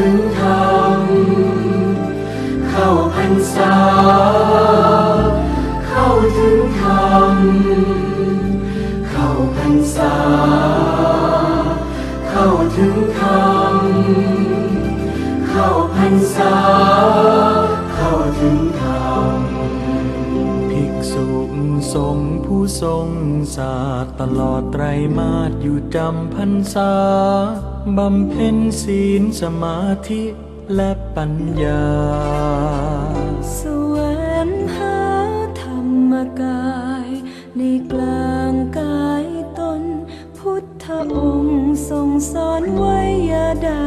ถึงธรรมเข้าพรรษา เข้าถึงธรรมเข้าพรรษา เข้าถึงธรรมเข้าพรรษาเข้า สงผู้ทรงศาสตร์ตลอดไตรมาสอยู่จำพรรษาบำเพ็ญศีลสมาธิและปัญญาแสวงหาธรรมกาย ในกลางกายตน พุทธองค์ทรงสอนไว้ยาด้ป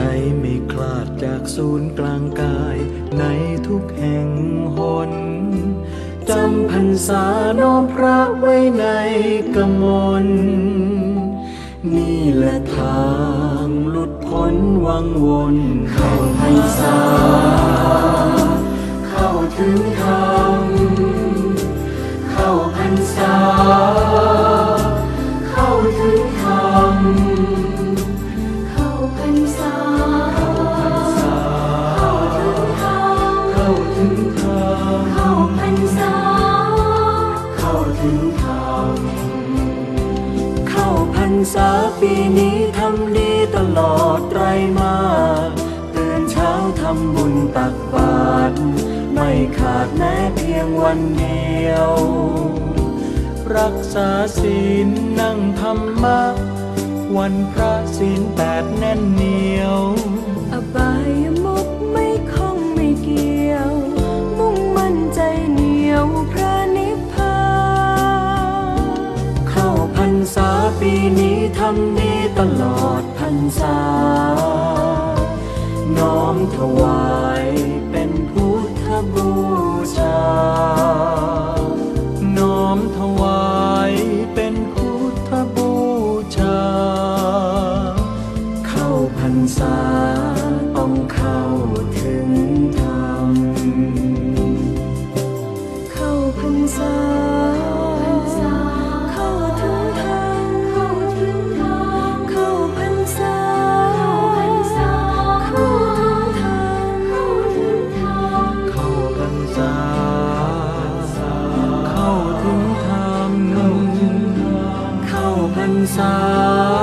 ใจไม่คลาดจากศูนย์กลางกาย ในทุกแห่งหนจำพรรษาน้อมพระไว้ในกมลนี่แหละทางหลุดพ้นวังวนเข้าพรรษา เข้าถึงธรรมเข้าพรรษา รษาปีนี้ทำดีตลอดไตรมาสตื่นเช้าทำบุญตักบาตรไม่ขาดแม้เพียงวันเดียว รักษาศีลนั่งธรรมะวันพระศีลแปดแน่นเหนียวอบาย ปีนี้ทำดีตลอดพรรษา น้อมถวายเป็นพุทธบูชา น้อมถวายเป็นพุทธบูชา เข้าพรรษาต้องเข้าถึง เ